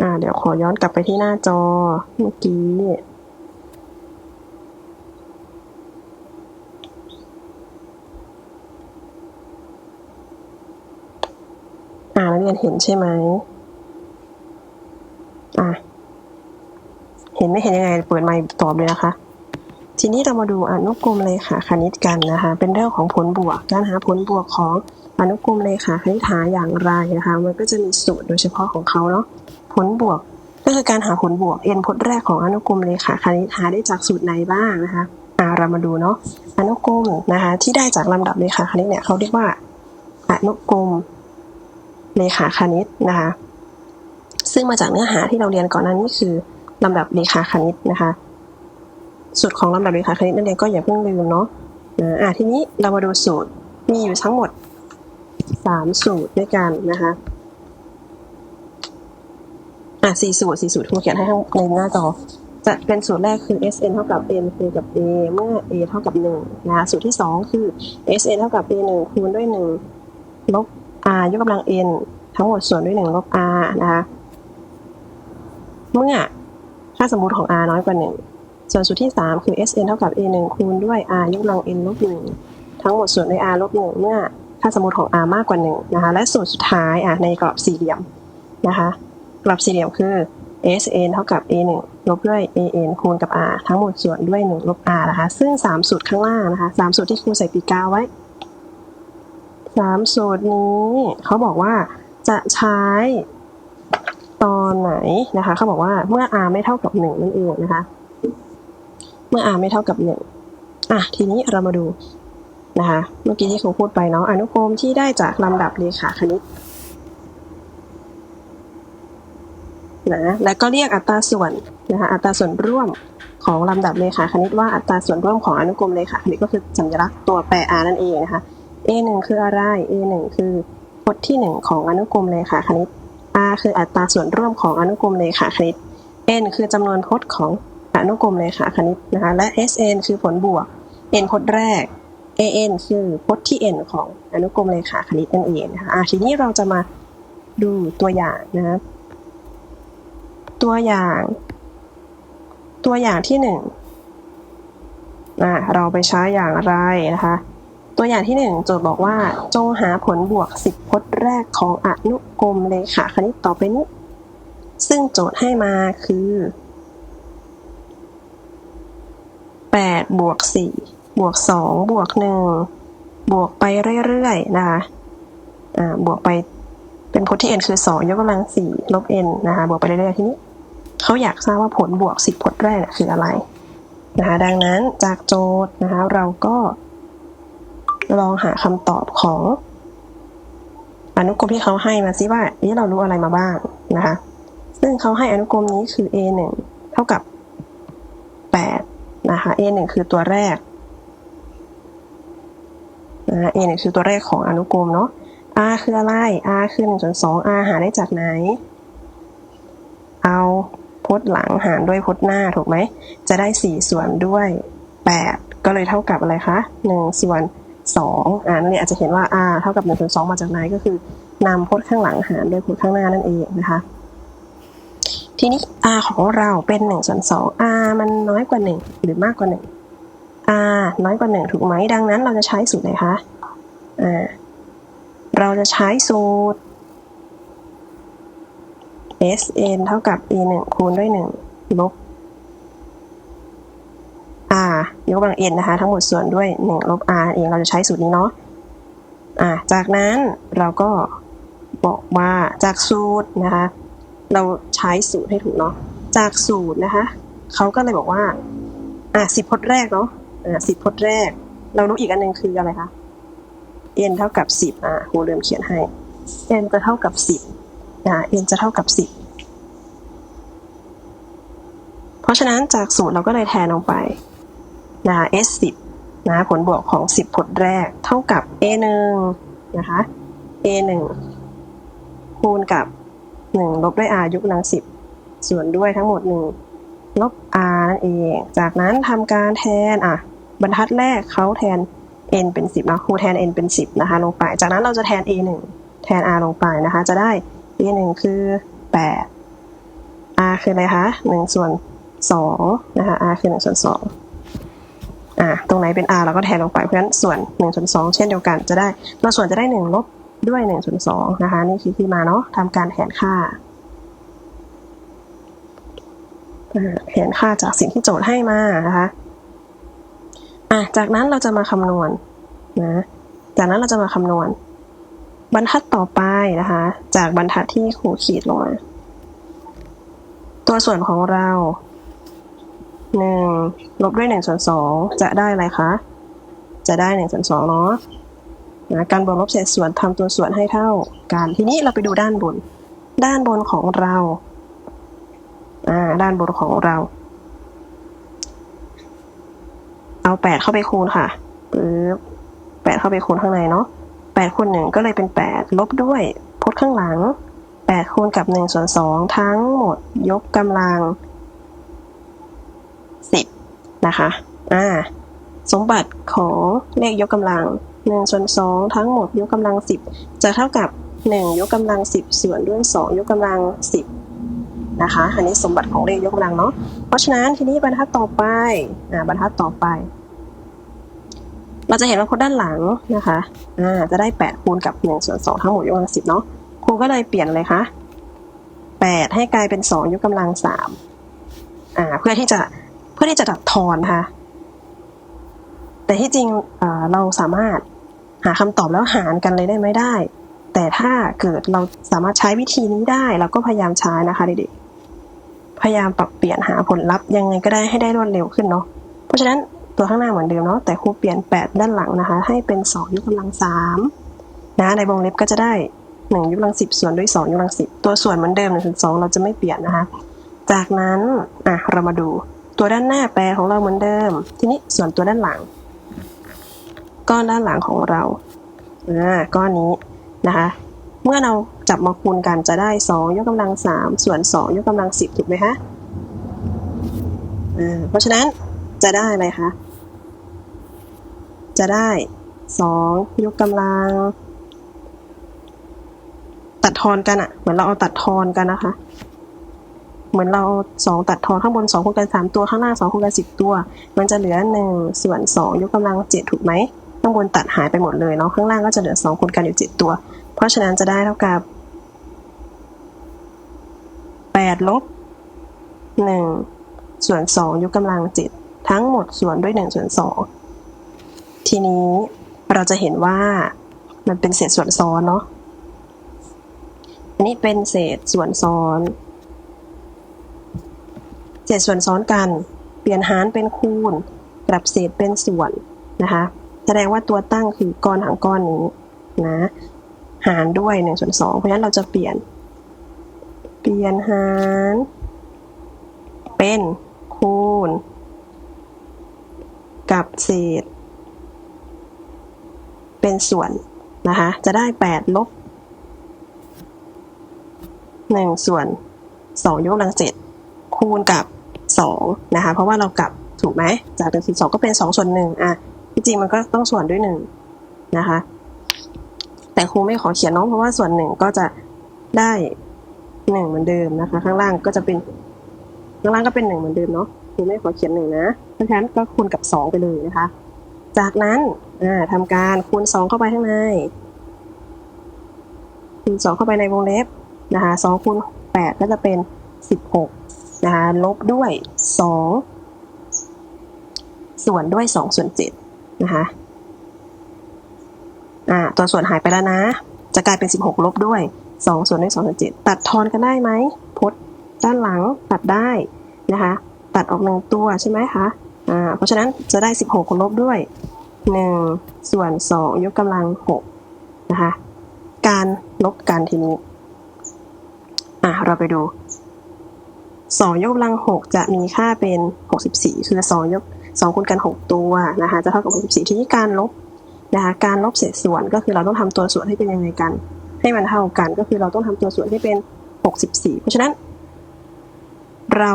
อ่าเดี๋ยวขอย้อนกลับไปที่หน้าจอเมื่อกี้ อ่านักเรียนเห็นใช่ไหมอะเห็นไม่เห็นยังไง เปิดไมค์ตอบเลยนะคะ ทีนี้เรามาดูอนุกรมเลขาคณิตกันนะคะ เป็นเรื่องของผลบวกการหาผลบวกของอนุกรมเลขาคณิตหาอย่างไรนะคะ มันก็จะมีสูตรโดยเฉพาะของเขาเนาะผลบวกก็คือการหาผลบวกเอ็นพจน์แรกของอนุกรมเลขาคณิตหาได้จากสูตรไหนบ้างนะคะอ่าเรามาดูเนาะอนุกรมนะคะ ที่ได้จากลำดับเลขาคณิตเนี่ยเขาเรียกว่าอนุกรม เลขาคณิตนะคะ ซึ่งมาจากเนื้อหาที่เราเรียนก่อนนั้นนี่คือลำดับเลขาคณิตนะคะ สูตรของลำดับเลขาคณิตนักเรียนก็อย่าเพิ่งลืมเนาะอะทีนี้เรามาดูสูตรมีอยู่ทั้งหมดสามสูตรด้วยกันนะคะอะสี่สูตรสี่สูตรครูเขียนให้ข้างในหน้าจอจะเป็นสูตรแรกคือ sn เท่ากับ n คูณกับ a เมื่อ a เท่ากับหนึ่งนะคะสูตรที่สองคือ sn เท่ากับ a หนึ่งคูณด้วยหนึ่งลบ r ยกกำลัง n ทั้งหมดส่วนด้วยหนึ่งลบ r นะคะเมื่อค่าสมมติของ r น้อยกว่าหนึ่งส่วนสูตรที่สามคือ sn เท่ากับ a หนึ่งคูณด้วย r ยกกำลัง n ลบหนึ่งทั้งหมดส่วนด้วย r ลบหนึ่งเมื่อค่าสมมติของ r มากกว่าหนึ่งนะคะ และสูตรสุดท้ายอะในกรอบสี่เหลี่ยมนะคะ กรอบสี่เหลี่ยมคือ sn เท่ากับ a 1ลบด้วย an คูณกับ r ทั้งหมดส่วนด้วย1ลบ r นะคะ ซึ่ง 3 สูตรข้างล่างนะคะ 3 สูตรที่ครูใส่ปีกกาไว้ 3สูตรนี้เขาบอกว่าจะใช้ตอนไหนนะคะเขาบอกว่าเมื่อ r ไม่เท่ากับ1นั่นเองนะคะ เมื่อ r ไม่เท่ากับ1อะทีนี้เรามาดูนะคะเมื่อกี้ที่ครูพูดไปเนาะอนุกรมที่ได้จากลำดับเลขาคณิตนะแล้วก็เรียกอัตราส่วนนะคะอัตราส่วนร่วมของลำดับเลขาคณิตว่าอัตราส่วนร่วมของอนุกรมเลขาคณิตก็คือสัญลักษณ์ตัวแปร r นั่นเองนะคะ a 1 คืออะไร a 1 คือพจน์ที่ 1 ของอนุกรมเลขาคณิต r คืออัตราส่วนร่วมของอนุกรมเลขาคณิต n คือจำนวนพจน์ของอนุกรมเลขาคณิตนะคะและ sn คือผลบวก n พจน์แรก an คือพจน์ที่ n ของอนุกรมเลขาคณิตนั่นเองนะคะอะทีนี้เราจะมาดูตัวอย่างนะคะตัวอย่าง ตัวอย่างที่หนึ่งอะเราไปใช้อย่างไรนะคะ ตัวอย่างที่หนึ่งโจทย์บอกว่า จงหาผลบวกสิบพจน์แรกของอนุกรมเลขาคณิตต่อไปนี้ ซึ่งโจทย์ให้มาคือแปดบวกสี่บวกสองบวกหนึ่งบวกไปเรื่อยๆนะคะอ่าบวกไปเป็นพจน์ที่ n คือสองยกกำลังสี่ลบ n นะคะบวกไปเรื่อยๆทีนี้เขาอยากทราบว่าผลบวกสิบพจน์แรกคืออะไรนะคะดังนั้นจากโจทย์นะคะเราก็ ลองหาคำตอบของอนุกรมที่เขาให้มาซิว่านี่เรารู้อะไรมาบ้างนะคะ ซึ่งเขาให้อนุกรมนี้คือ a 1เท่ากับ8นะคะ a 1คือตัวแรกนะ a 1คือตัวแรกของอนุกรมเนาะ r คืออะไร r คือ1ส่วน2 r หาได้จากไหน เอาพจน์หลังหารด้วยพจน์หน้าถูกไหม จะได้ 4 ส่วนด้วย 8 ก็เลยเท่ากับอะไรคะ 1 ส่วน 2อ่านักเรียนอาจจะเห็นว่า r เท่ากับ1ส่วน2มาจากไหนก็คือนำพจน์ข้างหลังหารด้วยพจน์ข้างหน้านั่นเองนะคะทีนี้ r ของเราเป็น1ส่วน2 r มันน้อยกว่า 1 หรือมากกว่า 1 r น้อยกว่า 1 ถูกไหมดังนั้นเราจะใช้สูตรไหนคะอ่าเราจะใช้สูตร sn เท่ากับ a 1คูณด้วย 1 ลบ r ยกกำลัง n นะคะ ทั้งหมดส่วนด้วย1ลบ r เองเราจะใช้สูตรนี้เนาะอ่าจากนั้นเราก็บอกว่าจากสูตรนะคะ เราใช้สูตรให้ถูกเนาะจากสูตรนะคะเขาก็เลยบอกว่า อ่าสิบพจน์แรกเนาะอ่าสิบพจน์แรก เรารู้อีกอันหนึ่งคืออะไรคะ n เท่ากับสิบอ่าครูเริ่มเขียนให้ n จะเท่ากับสิบอ่า n จะเท่ากับสิบเพราะฉะนั้นจากสูตรเราก็เลยแทนลงไป นะ s 10นะผลบวกของ 10 ผลแรก เท่ากับ a 1นะคะ a 1คูณกับหนึ่งลบด้วย r ยกกำลังสิบส่วนด้วยทั้งหมดหนึ่งลบ r นั่นเอง จากนั้นทำการแทนอะบรรทัดแรกเขาแทน n เป็นสิบนะครูแทน n เป็นสิบนะคะ ลงไป จากนั้นเราจะแทน a หนึ่งแทน r ลงไปนะคะ จะได้ a หนึ่งคือแปด r คืออะไรคะหนึ่งส่วนสองนะคะ r คือหนึ่งส่วนส องอะตรงไหนเป็น r เราก็แทนลงไป เพราะฉะนั้นส่วนหนึ่งส่วนสองเช่นเดียวกันจะได้เราส่วนจะได้หนึ่งลบด้วยหนึ่งส่วนสองนะคะ นี่คือที่มาเนาะทำการแทนค่าแทนค่าจากสิ่งที่โจทย์ให้มานะคะอะจากนั้นเราจะมาคำนวณนะจากนั้นเราจะมาคำนวณ บรรทัดต่อไปนะคะ จากบรรทัดที่ครูขีดลงมา ตัวส่วนของเรา หนึ่งลบด้วยหนึ่งส่วนสองจะได้อะไรคะ จะได้หนึ่งส่วนสองเนาะนะการบวกลบเศษส่วนทำตัวส่วนให้เท่ากัน ทีนี้เราไปดูด้านบน ด้านบนของเรา อ่า ด้านบนของเรา เอาแปดเข้าไปคูณค่ะปึ๊บแปดเข้าไปคูณข้างในเนาะแปดคูณหนึ่งก็เลยเป็นแปดลบด้วยพจน์ข้างหลังแปดคูณกับหนึ่งส่วนสองทั้งหมดยกกำลัง สิบนะคะอ่าสมบัติของเลขยกกำลังหนึ่งส่วนสองทั้งหมดยกกำลังสิบจะเท่ากับหนึ่งยกกำลังสิบส่วนด้วยสองยกกำลังสิบนะคะอันนี้สมบัติของเลขยกกำลังเนาะเพราะฉะนั้นทีนี้บรรทัดต่อไปอ่าบรรทัดต่อไป เราจะเห็นว่าพจน์ด้านหลังนะคะอ่าจะได้แปดคูณกับหนึ่งส่วนสองทั้งหมดยกกำลังสิบเนาะครูก็เลยเปลี่ยนเลยคะแปดให้กลายเป็นสองยกกำลังสามอ่าเพื่อที่จะ พื่อที่จะตัดทอนค่ะแต่ที่จริงเราสามารถหาคำตอบแล้วหารกันเลยได้ไหมได้ แต่ถ้าเกิดเราสามารถใช้วิธีนี้ได้เราก็พยายามใช้นะคะเด็กๆพยายามปรับเปลี่ยนหาผลลัพธ์ยังไงก็ได้ให้ได้รวดเร็วขึ้นเนาะเพราะฉะนั้นตัวข้างหน้าเหมือนเดิมเนาะแต่ครูเปลี่ยนแปดด้านหลังนะคะ ให้เป็นสองยกกำลังสามนะในวงเล็บก็จะได้หนึ่งยกกำลังสิบส่วนด้วยสองยกกำลังสิบตัวส่วนเหมือนเดิมหนึ่งถึงสองเราจะไม่เปลี่ยนนะคะ จากนั้นอะเรามาดู ตัวด้านหน้าแปรของเราเหมือนเดิม ทีนี้ส่วนตัวด้านหลัง ก้อนด้านหลังของเราอ่าก้อนนี้นะคะเมื่อเราจับมาคูณกันจะได้สองยกกำลังสามส่วนสองยกกำลังสิบถูกไหมคะอ่าเพราะฉะนั้นจะได้อะไรคะ จะได้สองยกกำลัง ตัดทอนกันอะเหมือนเราเอาตัดทอนกันนะคะ เหมือนเราสองตัดทอนข้างบนสองคูณกันสามตัวข้างล่างสองคูณกันสิบตัว มันจะเหลือหนึ่งส่วนสองยกกำลังเจ็ดถูกไหมข้างบนตัดหายไปหมดเลยเนาะข้างล่างก็จะเหลือสองคูณกันอยู่เจ็ดตัว เพราะฉะนั้นจะได้เท่ากับแปดลบหนึ่งส่วนสองยกกำลังเจ็ดทั้งหมดส่วนด้วยหนึ่งส่วนสองทีนี้เราจะเห็นว่ามันเป็นเศษส่วนซ้อนเนาะอันนี้เป็นเศษส่วนซ้อน เศษส่วนซ้อนกัน เปลี่ยนหารเป็นคูณ กลับเศษเป็นส่วนนะคะ แสดงว่าตัวตั้งคือก้อนหางก้อนนี้นะหารด้วยหนึ่งส่วนสองเพราะฉะนั้นเราจะเปลี่ยน เปลี่ยนหาร เป็นคูณ กับเศษ เป็นส่วนนะคะ จะได้แปดลบหนึ่งส่วนสองยกกำลังเจ็ดคูณกับ สองนะคะ เพราะว่าเรากลับถูกไหมจากหนึ่งส่วนสองก็เป็นสองส่วนหนึ่งอะที่จริงมันก็ต้องส่วนด้วยหนึ่งนะคะ แต่ครูไม่ขอเขียนน้องเพราะว่าส่วนหนึ่งก็จะได้หนึ่งเหมือนเดิมนะคะ ข้างล่างก็จะเป็น ข้างล่างก็เป็นหนึ่งเหมือนเดิมเนาะครูไม่ขอเขียนหนึ่งนะเพราะฉะนั้นก็คูณกับสองไปเลยนะคะ จากนั้นอ่าทำการคูณสองเข้าไปข้างในคูณสองเข้าไปในวงเล็บนะคะสองคูณแปดก็จะเป็นสิบหก นะคะลบด้วยสองส่วนด้วยสองส่วนเจ็ดนะคะอ่าตัวส่วนหายไปแล้วนะ จะกลายเป็นสิบหกลบด้วยสองส่วนด้วยสองส่วนเจ็ดตัดทอนกันได้ไหมพจน์ด้านหลังตัดได้นะคะตัดออกหนึ่งตัวใช่ไหมคะอ่าเพราะฉะนั้นจะได้สิบหกลบด้วยหนึ่งส่วนสองยกกำลังหกนะคะการลบกันทีนี้อะเราไปดู สองยกกำลังหกจะมีค่าเป็นหกสิบสี่คือสองยกสองคูณกันหกตัวนะคะจะเท่ากับหกสิบสี่ทีนี้การลบนะคะการลบเศษส่วนก็คือเราต้องทำตัวส่วนให้เป็นยังไงกัน ให้มันเท่ากันก็คือเราต้องทำตัวส่วนให้เป็น 64 เพราะฉะนั้น เรา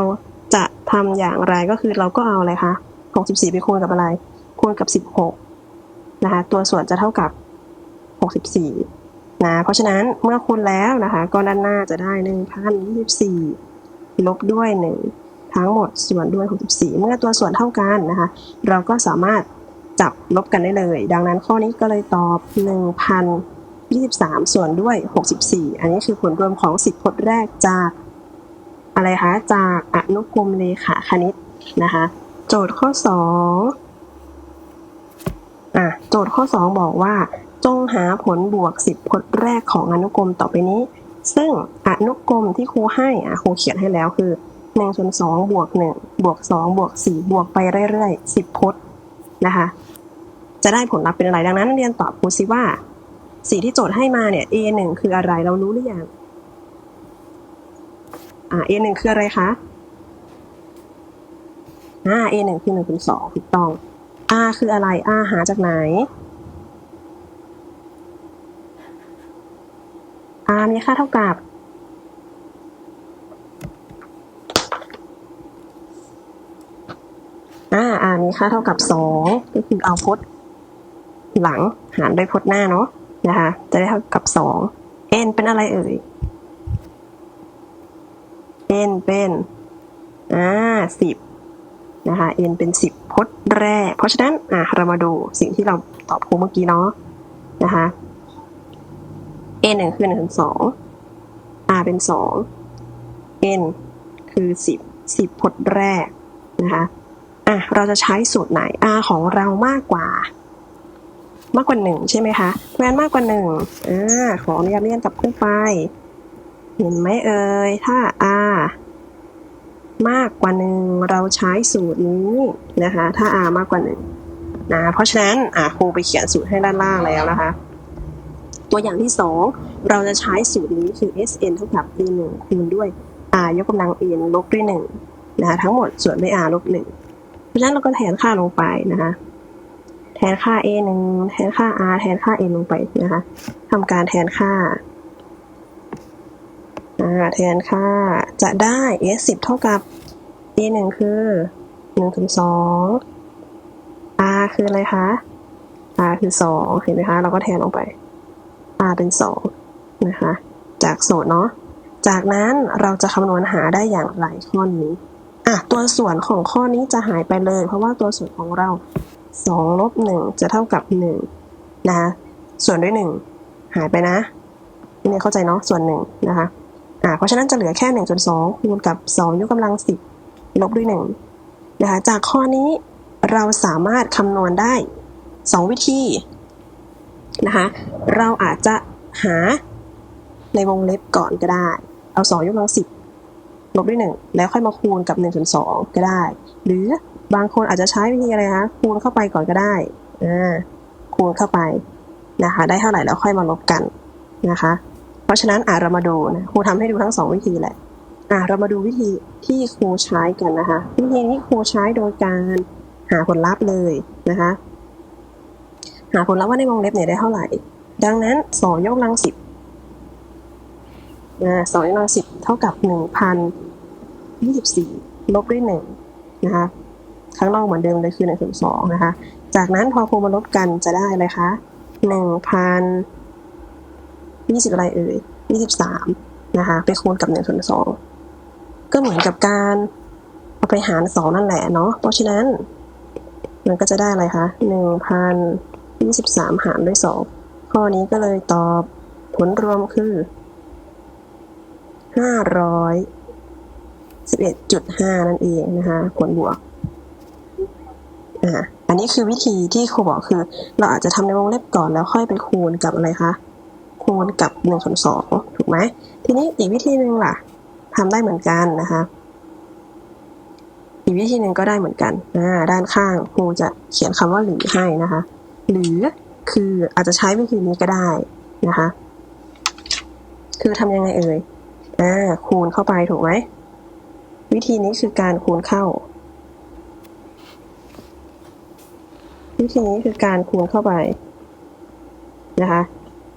จะทำอย่างไรก็คือเราก็เอาอะไรคะ 64 ไปคูณกับอะไร คูณกับ 16 นะคะตัวส่วนจะเท่ากับ 64นะเพราะฉะนั้นเมื่อคูณแล้วนะคะก็ด้านหน้าจะได้ 1,024 ลบด้วย 1 ทั้งหมดส่วนด้วย 64 เมื่อตัวส่วนเท่ากันนะคะ เราก็สามารถจับลบกันได้เลย ดังนั้นข้อนี้ก็เลยตอบ 1,023 ส่วนด้วย 64 อันนี้คือผลรวมของ 10พจน์แรกจากอะไรคะ จากอนุกรมเลขาคณิตนะคะ โจทย์ข้อ 2 อะ โจทย์ข้อ 2 บอกว่า จงหาผลบวก 10พจน์แรกของอนุกรมต่อไปนี้ ซึ่งอนุกรมที่ครูให้อะครูเขียนให้แล้วคือ1ส่วน2บวก1บวก2บวก4บวกไปเรื่อยๆ10พจน์นะคะ จะได้ผลลัพธ์เป็นอะไรดังนั้นเรียนตอบครูซิว่าสีที่โจทย์ให้มาเนี่ย A 1คืออะไรเรารู้หรือยังอ่า A 1คืออะไรคะอ่า A 1คือ1คูณ2ถูกต้อง R คืออะไร R หาจากไหน มีค่าเท่ากับ อ่า R มีค่าเท่ากับ 2 ก็คือเอาพจน์หลังหารด้วยพจน์หน้าเนาะนะคะ จะได้เท่ากับ 2 N เป็นอะไรเอ่ย N เป็น อ่า10นะคะ N เป็น 10 พจน์แรก เพราะฉะนั้น อะเรามาดูสิ่งที่เราตอบครูเมื่อกี้เนาะนะคะ N คือ1ถึง2 R เป็น 2 N คือ 10 10 พจน์แรกนะคะอะเราจะใช้สูตรไหน R ของเรามากกว่า มากกว่า 1 ใช่ไหมคะเพราะฉะนั้นมากกว่า1อ่าขออนุญาตเลื่อนกลับขึ้นไป เห็นไหมเอ่ย ถ้า R มากกว่าหนึ่งเราใช้สูตรนี้นะคะ ถ้า r มากกว่าหนึ่งนะเพราะฉะนั้นอะครูไปเขียนสูตรให้ด้านล่างแล้วนะคะ ตัวอย่างที่สองเราจะใช้สูตรนี้คือ sn เท่ากับ a 1คูณด้วย r ยกกำลัง n ลบด้วยหนึ่งนะคะทั้งหมดส่วนด้วย r ลบหนึ่งเพราะฉะนั้นเราก็แทนค่าลงไปนะคะแทนค่า a 1แทนค่า r แทนค่า n ลงไปนะคะทำการแทนค่าอ่าแทนค่าจะได้ s 10เท่ากับ a 1คือ1ถึง2 r คืออะไรคะ r คือ 2 เห็นไหมคะ เราก็แทนลงไป r เป็น 2 นะคะ จากสูตรเนาะ จากนั้นเราจะคำนวณหาได้อย่างไรข้อนี้อะตัวส่วนของข้อนี้จะหายไปเลย เพราะว่าตัวส่วนของเรา2ลบ1จะเท่ากับ1นะคะส่วนด้วย 1 หายไปนะนี่เข้าใจเนาะส่วน1นะคะอ่าเพราะฉะนั้นจะเหลือแค่1ส่วน2คูณกับ 2 ยกกำลัง 10 ลบด้วย1นะคะจากข้อนี้เราสามารถคำนวณได้ 2 วิธี นะคะ เราอาจจะหาในวงเล็บก่อนก็ได้ เอา 2 ยกกำลัง10ลบด้วย 1 แล้วค่อยมาคูณกับ1ส่วน2ก็ได้ หรือบางคนอาจจะใช้วิธีอะไรคะคูณเข้าไปก่อนก็ได้อ่าคูณเข้าไปนะคะ ได้เท่าไหร่แล้วค่อยมาลบกันนะคะ เพราะฉะนั้นอะเรามาดูนะครูทำให้ดูทั้งสองวิธีแหละอะเรามาดูวิธีที่ครูใช้กันนะคะ วิธีนี้ครูใช้โดยการหาผลลัพธ์เลยนะคะ หาผลลัพธ์ว่าในวงเล็บเนี่ยได้เท่าไหร่ ดังนั้นสองยกกำลังสิบอ่าสองยกกำลังสิบเท่ากับหนึ่งพันยี่สิบสี่ลบด้วยหนึ่งนะคะข้างนอกเหมือนเดิมเลยคือหนึ่งถึงสองนะคะ จากนั้นพอครูมาลบกันจะได้อะไรคะหนึ่งพันยี่สิบอะไรเอ่ยยี่สิบสามนะคะไปคูณกับหนึ่งส่วนสองก็เหมือนกับการเอาไปหารสองนั่นแหละเนาะเพราะฉะนั้น มันก็จะได้อะไรคะหนึ่งพัน ยี่สิบสามหารด้วยสองข้อนี้ก็เลยตอบผลรวมคือห้าร้อยสิบเอ็ดจุดห้านั่นเองนะคะ ผลบวกอ่าอันนี้คือวิธีที่ครูบอกคือ เราอาจจะทำในวงเล็บก่อนแล้วค่อยไปคูณกับอะไรคะคูณกับ1ส่วน2ถูกไหมทีนี้อีกวิธีหนึ่งล่ะทำได้เหมือนกันนะคะอีกวิธีหนึ่งก็ได้เหมือนกันอ่าด้านข้างครูจะเขียนคำว่าหรือให้นะคะ หรือคืออาจจะใช้วิธีนี้ก็ได้นะคะ คือทำยังไงเอ่ยอ่าคูณเข้าไปถูกไหมวิธีนี้คือการคูณเข้า วิธีนี้คือการคูณเข้าไปนะคะ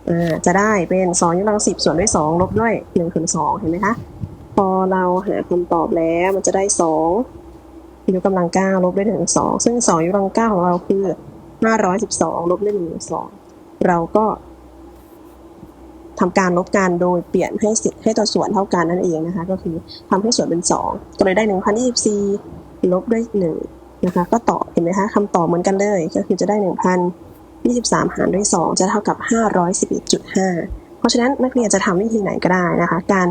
อ่าจะได้เป็นสองยกกำลังสิบส่วนด้วยสองลบด้วยหนึ่งส่วนสองเห็นไหมคะ พอเราหาคำตอบแล้วมันจะได้สองยกกำลังเก้าลบด้วยหนึ่งสองซึ่งสองยกกำลังเก้าของเราคือ ห้าร้อยสิบสองลบด้วยหนึ่งสองเราก็ทำการลบกันโดยเปลี่ยนให้สิให้ตัวส่วนเท่ากันนั่นเองนะคะ ก็คือทำให้ส่วนเป็นสองก็เลยได้หนึ่งพันยี่สิบสี่ลบด้วยหนึ่งนะคะ ก็ตอบเห็นไหมคะคำตอบเหมือนกันเลย ก็คือจะได้หนึ่งพันยี่สิบสามหารด้วยสองจะเท่ากับห้าร้อยสิบเอ็ดจุดห้าเพราะฉะนั้นนักเรียนจะทำวิธีไหนก็ได้นะคะ การ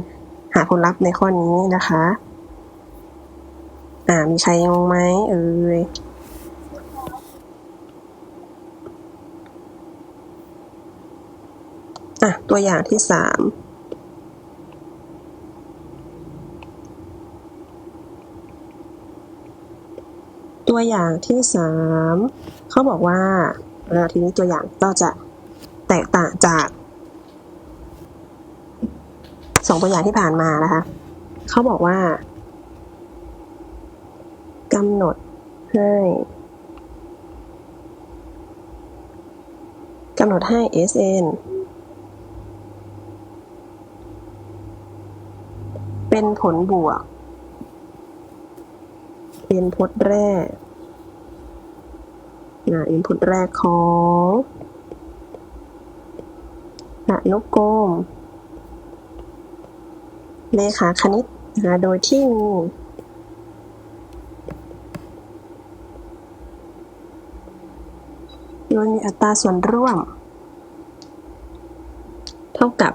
หาผลลัพธ์ในข้อนี้นะคะ อ่ามีใครงงไหมเอ่ย อะ ตัวอย่างที่สามตัวอย่างที่สามเขาบอกว่าอ่าทีนี้ตัวอย่างก็จะแตกต่างจากสองตัวอย่างที่ผ่านมานะคะเขาบอกว่ากำหนดให้กำหนดให้ SN เป็นผลบวกเป็นพจน์แรกนะอินพุตแรกของอนุกรมเลขาคณิตนะโดยที่มีโดยมีอัตราส่วนร่วม เท่ากับ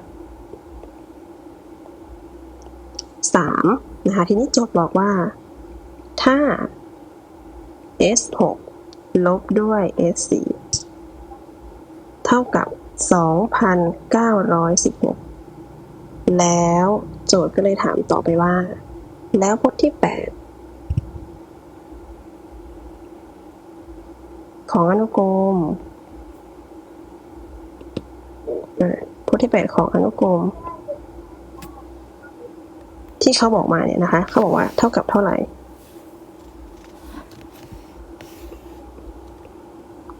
3นะคะ ทีนี้โจทย์บอกว่า ถ้า S6 ลบด้วย S4 เท่ากับ 2,916 แล้วโจทย์ก็เลยถามต่อไปว่า แล้วพจน์ที่ 8 ของอนุกรมพจน์ที่ 8 ของอนุกรม ที่เขาบอกมาเนี่ยนะคะ เขาบอกว่าเท่ากับเท่าไหร่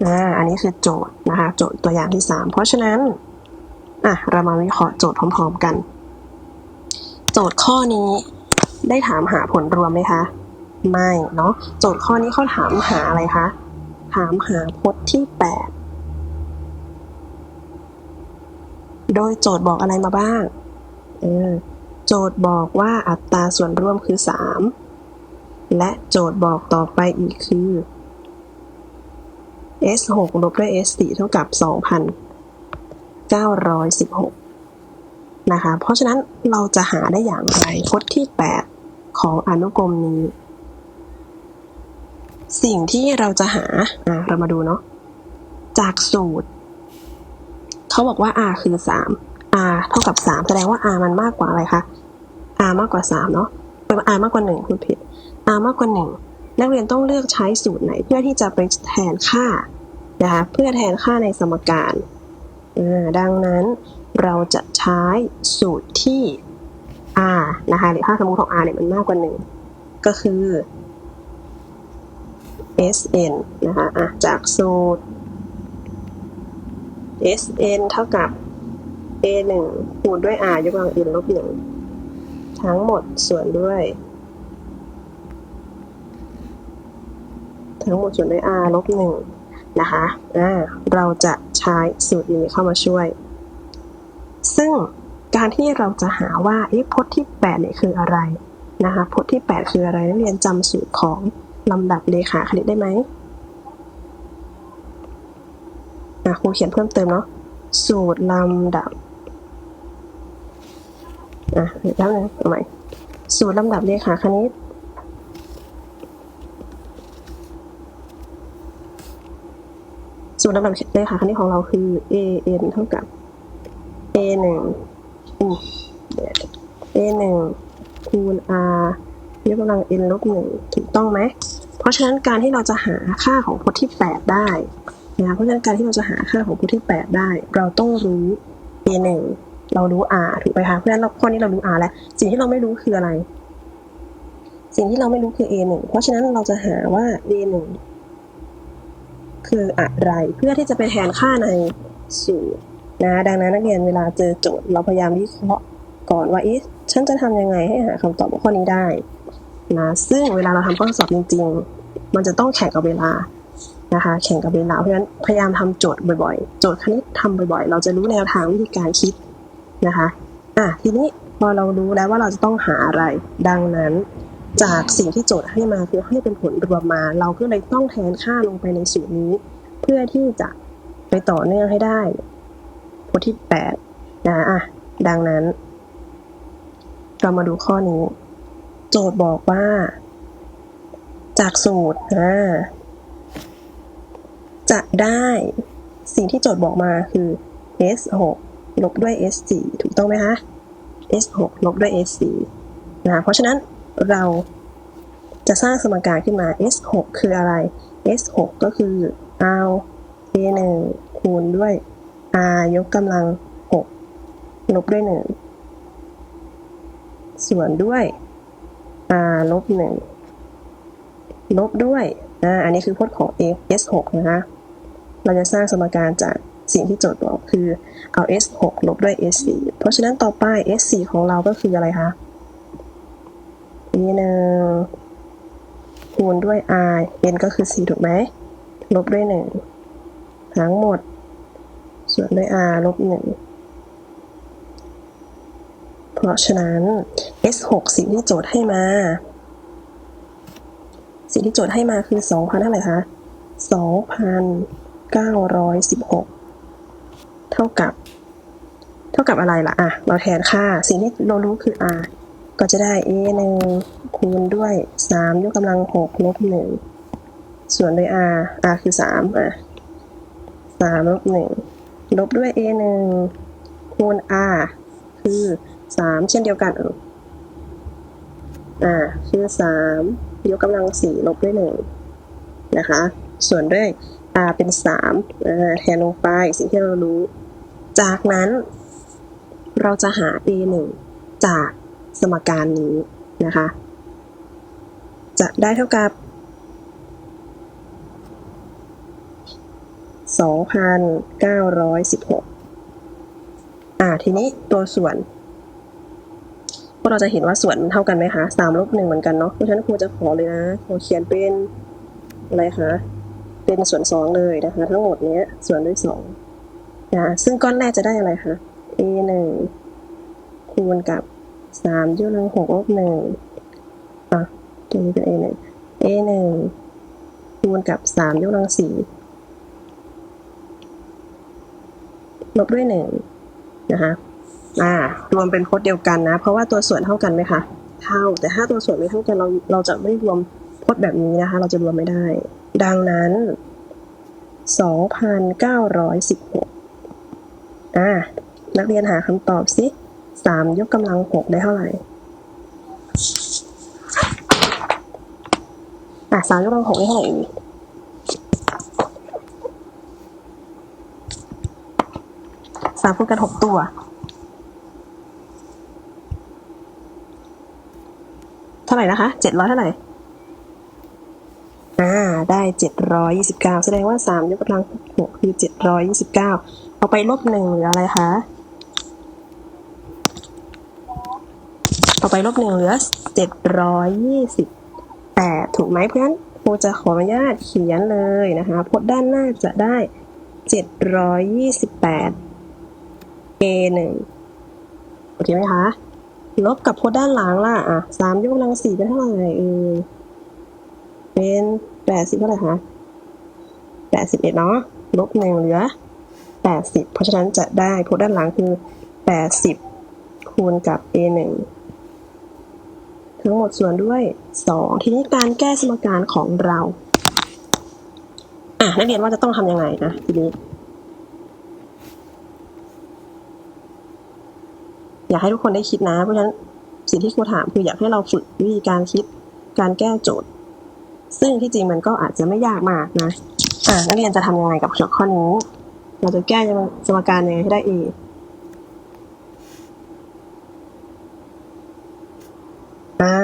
อ่าอันนี้คือโจทย์นะคะ โจทย์ตัวอย่างที่สามเพราะฉะนั้นอะเรามาวิเคราะห์โจทย์พร้อมๆกัน โจทย์ข้อนี้ได้ถามหาผลรวมไหมคะ ไม่เนาะโจทย์ข้อนี้เขาถามหาอะไรคะ ถามหาพจน์ที่แปดโดยโจทย์บอกอะไรมาบ้างเออ โจทย์บอกว่าอัตราส่วนร่วมคือสามและโจทย์บอกต่อไปอีกคือ S 6ลบด้วย S 4เท่ากับ 2,916 นะคะ เพราะฉะนั้นเราจะหาได้อย่างไรพจน์ที่ 8 ของอนุกรมนี้ สิ่งที่เราจะหาอะเรามาดูเนาะ จากสูตร เขาบอกว่า r คือ 3 r เท่ากับ 3 แสดงว่า r มันมากกว่าอะไรคะ r มากกว่า 3 เนาะเป็น r มากกว่า 1คุณผิด r มากกว่า 1 นักเรียนต้องเลือกใช้สูตรไหน เพื่อที่จะไปแทนค่านะคะเพื่อแทนค่าในสมการอ่าดังนั้นเราจะใช้สูตรที่ r นะคะหรือค่าสมมติของ r เนี่ยมันมากกว่า 1 ก็คือ sn นะคะอะจากสูตร sn เท่ากับ a 1คูณด้วย r ยกกำลัง n ลบ1ทั้งหมดส่วนด้วย ทั้งหมดส่วนด้วย r ลบหนึ่งนะคะอ่าเราจะใช้สูตรนี้เข้ามาช่วย ซึ่งการที่เราจะหาว่าเอ๊ะพจน์ที่8เนี่ยคืออะไรนะคะพจน์ที่ 8 คืออะไรนักเรียนจำสูตรของลำดับเลขาคณิตได้ไหมอะครูเขียนเพิ่มเติมเนาะสูตรลำดับ อะเดี๋ยวแป๊บนึงเอาใหม่สูตรลำดับเลขาคณิตสูตรลำดับเลขาคณิตของเราคือ a n เท่ากับ a หนึ่งอืมเดี๋ยว a หนึ่งคูณ r ยกกำลัง n ลบหนึ่งถูกต้องไหม เพราะฉะนั้นการที่เราจะหาค่าของพจน์ที่ 8 ได้นะเพราะฉะนั้นการที่เราจะหาค่าของพจน์ที่ 8 ได้ เราต้องรู้ a หนึ่ง เรารู้ r ถูกไหมคะเพราะฉะนั้นเราข้อนี้เรารู้ r แล้ว สิ่งที่เราไม่รู้คืออะไร สิ่งที่เราไม่รู้คือ a หนึ่งเพราะฉะนั้นเราจะหาว่า a หนึ่งคืออะไร เพื่อที่จะไปแทนค่าในสูตรนะดังนั้นนักเรียนเวลาเจอโจทย์เราพยายามวิเคราะห์ก่อนว่าเอ๊ะฉันจะทำยังไงให้หาคำตอบข้อนี้ได้นะซึ่งเวลาเราทำข้อสอบจริง ๆ มันจะต้องแข่งกับเวลานะคะแข่งกับเวลาเพราะฉะนั้นพยายามทำโจทย์บ่อยๆ โจทย์คณิตทำบ่อยๆ เราจะรู้แนวทางวิธีการคิด นะคะอะทีนี้พอเรารู้แล้วว่าเราจะต้องหาอะไร ดังนั้น จากสิ่งที่โจทย์ให้มาคือให้เป็นผลรวมมา เราก็เลยต้องแทนค่าลงไปในสูตรนี้ เพื่อที่จะไปต่อเนื่องให้ได้ผลที่แปดนะอะดังนั้น เรามาดูข้อนี้ โจทย์บอกว่า จากสูตรอ่าจะได้สิ่งที่โจทย์บอกมาคือ s 6 ลบด้วย s 4 ถูกต้องไหมคะ s 6 ลบด้วย s 4นะเพราะฉะนั้นเราจะสร้างสมการขึ้นมา s 6 คืออะไร s 6 ก็คือเอา a 1 คูณด้วย r ยกกำลัง 6 ลบด้วย 1 ส่วนด้วย r ลบ 1 ลบด้วยอ่าอันนี้คือพจน์ของ a s 6 นะคะ เราจะสร้างสมการจาก สิ่งที่โจทย์บอกคือเอา s 6ลบด้วย s 4เพราะฉะนั้นต่อไป s 4ของเราก็คืออะไรคะนี่นะคูณด้วย r n ก็คือ 4 ถูกไหม ลบด้วย 1 ทั้งหมด ส่วนด้วย r ลบ 1 เพราะฉะนั้น s 6สิ่งที่โจทย์ให้มา สิ่งที่โจทย์ให้มาคือ 2,000เท่าไหร่คะ2,916 เท่ากับ เท่ากับอะไรล่ะอะ เราแทนค่า สิ่งที่เรารู้คือ r ก็จะได้ a 1คูณด้วย 3 ยกกำลัง6ลบ1ส่วนด้วย r r คือ 3 อะ3ลบ1ลบด้วย a 1คูณ r คือ 3 เช่นเดียวกันเอออ่าคือ3ยกกำลัง4ลบด้วย1นะคะ ส่วนด้วย r เป็น3อ่าแทนลงไปสิ่งที่เรารู้ จากนั้นเราจะหา a 1จากสมการนี้นะคะ จะได้เท่ากับ 2,916 อ่า ทีนี้ตัวส่วนพวกเราจะเห็นว่าส่วนมันเท่ากันไหมคะสามลบหนึ่งเหมือนกันเนาะ เพราะฉะนั้นครูจะขอเลยนะขอเขียนเป็นอะไรคะ เป็นส่วนสองเลยนะคะ ทั้งหมดเนี้ยส่วนด้วยสอง นะซึ่งก้อนแรกจะได้อะไรคะ a หนึ่งคูณกับสามยกกำลังหกลบหนึ่งอะตัวนี้เป็น a หนึ่ง a หนึ่งคูณกับสามยกกำลังสี่ลบด้วยหนึ่งนะคะอ่ารวมเป็นพจน์เดียวกันนะ เพราะว่าตัวส่วนเท่ากันไหมคะ เท่า แต่ถ้าตัวส่วนไม่เท่ากันเราเราจะไม่รวมพจน์แบบนี้นะคะ เราจะรวมไม่ได้ ดังนั้น 2,916 อ่านักเรียนหาคำตอบสิสามยกกำลังหกได้เท่าไหร่อะสามยกกำลังหกได้เท่าไหร่อีกสามคูณกันหกตัว เท่าไหร่นะคะเจ็ดร้อยเท่าไหร่อ่าได้เจ็ดร้อยยี่สิบเก้าแสดงว่าสามยกกำลังหกคือเจ็ดร้อยยี่สิบเก้า เอาไปลบหนึ่งหลืออะไรคะ เอาไปลบหนึ่งเหลือเจ็ดร้อยยี่สิบแปดถูกไหมเพื่อนครูจะขออนุญาตเขียนเลยนะคะพจน์ด้านหน้าจะได้เจ็ดร้อยยี่สิบแปด a หนึ่งโอเคไหมคะลบกับพจน์ด้านหลังล่ะอะสามยกกำลังสี่เป็นเท่าไหร่เออเป็นแปดสิบเท่าไหร่คะแปดสิบเอ็ดเนาะลบหนึ่งเหลือ แปดสิบเพราะฉะนั้นจะได้พด้านหลังคือแปดสิบคูณกับ a หนึ่งทั้งหมดส่วนด้วยสองทีนี้การแก้สมการของเราอะนักเรียนว่าจะต้องทำยังไงนะทีนี้ อยากให้ทุกคนได้คิดนะ เพราะฉะนั้นสิ่งที่ครูถามคืออยากให้เราฝึกวิธีการคิดการแก้โจทย์ ซึ่งที่จริงมันก็อาจจะไม่ยากมากนะอ่านักเรียนจะทำยังไงกับโจทย์ข้อนี้ เราจะแก้สมการยังไงให้ได้ a อ่า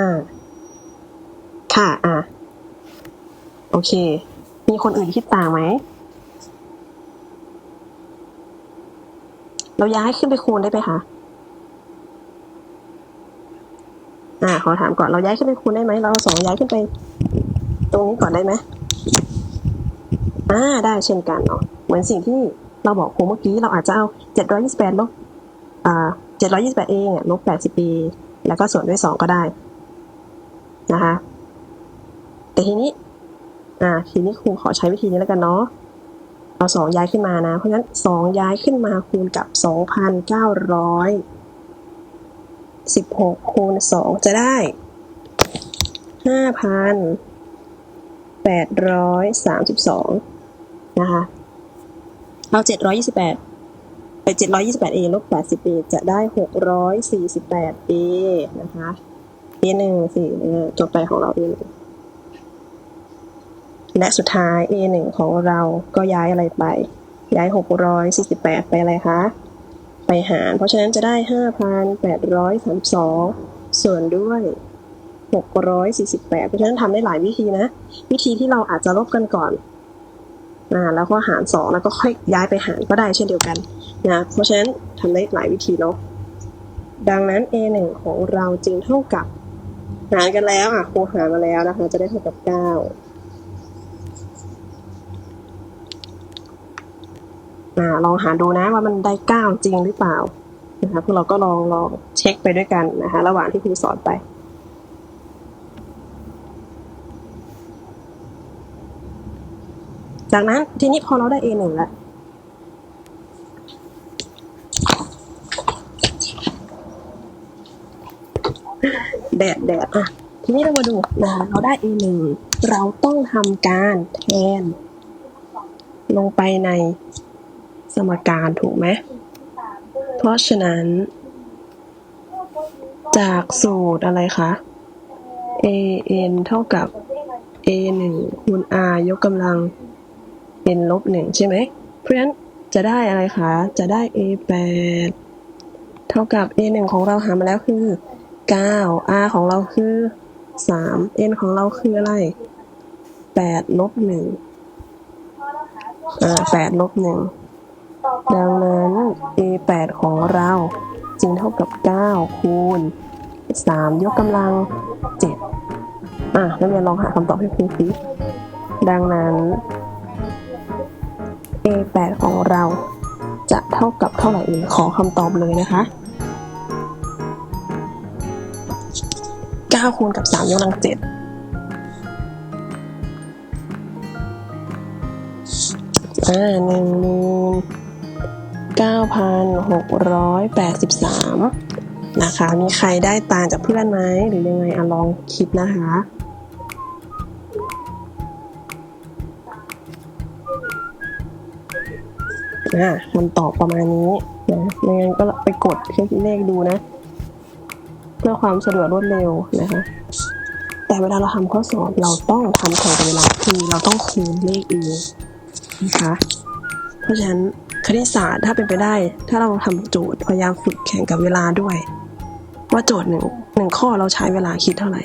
ค่ะ อะ โอเค มีคนอื่นคิดต่างไหม เราย้ายขึ้นไปคูณได้ไหมคะ อ่า ขอถามก่อน เราย้ายขึ้นไปคูณได้ไหม เราเอาสองย้ายขึ้นไป ตรงนี้ก่อนได้ไหมอ่า ได้เช่นกันเนาะ เหมือนสิ่งที่ เราบอกครูเมื่อกี้เราอาจจะเอาเจ็ดร้อยี่สิบแปดลบอ่าเอยี่สิบแปดเองอะลบแปดสิบปี แล้วก็ส่วนด้วยสองก็ได้นะคะแต่ทีนี้อ่าทีนี้ครูขอใช้วิธีนี้แล้วกันเนาะเอาสองย้ายขึ้นมานะ เพราะฉะนั้นสองย้ายขึ้นมาคูณกับสองพันเก้าร้อยสิบหกคูณสองจะได้ห้าพันแปดร้อยสามสิบสองนะคะ เอาเจ็ดร้อยยี่สิบแปดไปเจ็ดร้อยยี่สิบแปดเอลบแปดสิบเอจะได้หกร้อยสี่สิบแปดเอนะคะเอหนึ่งสี่จบไปของเราเอหนึ่งและสุดท้าย A หนึ่งของเราก็ย้ายอะไรไป ย้ายหกร้อยสี่สิบแปดไปอะไรคะ ไปหาร เพราะฉะนั้นจะได้ห้าพันแปดร้อยสามสองส่วนด้วยหกร้อยสี่สิบแปดเพราะฉะนั้นทำได้หลายวิธีนะ วิธีที่เราอาจจะลบกันก่อน อ่าแล้วก็หารสองแล้วก็ค่อยย้ายไปหารก็ได้เช่นเดียวกันนะเพราะฉะนั้นทำได้หลายวิธีเนาะดังนั้น A หนึ่งของเราจึงเท่ากับ หารกันแล้วอะครูหารมาแล้วนะคะ จะได้เท่ากับเก้าอ่าลองหาดูนะว่ามันได้เก้าจริงหรือเปล่านะคะพวกเราก็ลองลองเช็คไปด้วยกันนะคะ ระหว่างที่ครูสอนไป จากนั้นทีนี้พอเราได้ A หนึ่งแล้วแดดแดดอะ ทีนี้เรามาดูนะคะเราได้ A หนึ่งเราต้องทำการแทน ลงไปในสมการถูกไหม เพราะฉะนั้น จากสูตรอะไรคะ a n เท่ากับ a หนึ่งคูณ r ยกกำลัง n ลบหนึ่งใช่ไหม เพราะฉะนั้นจะได้อะไรคะ จะได้ a แปดเท่ากับ a หนึ่งของเราหามาแล้วคือเก้า r ของเราคือสาม n ของเราคืออะไรแปดลบหนึ่งอ่าแปดลบหนึ่งดังนั้น a แปดของเราจึงเท่ากับเก้าคูณสามยกกำลังเจ็ดอะนักเรียนลองหาคำตอบให้ครูสิดังนั้น a แปดของเราจะเท่ากับเท่าไหร่เอ่ยขอคำตอบเลยนะคะเก้าคูณกับสามยกกำลังเจ็ดอ่าหนึ่งหมื่นเก้าพันหกร้อยแปดสิบสามนะคะ มีใครได้ตามจากเพื่อนไหมหรือยังไงอะลองคิดนะคะ อ่าคำตอบประมาณนี้นะไม่งั้นก็ไปกดเครื่องคิดเลขดูนะ เพื่อความสะดวกรวดเร็วนะคะ แต่เวลาเราทำข้อสอบเราต้องทำแข่งกับเวลาคือเราต้องคูณเลขเองนะคะ เพราะฉะนั้นคณิตศาสตร์ถ้าเป็นไปได้ ถ้าเราทำโจทย์พยายามฝึกแข่งกับเวลาด้วย ว่าโจทย์หนึ่งหนึ่งข้อเราใช้เวลาคิดเท่าไหร่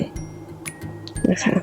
นะคะ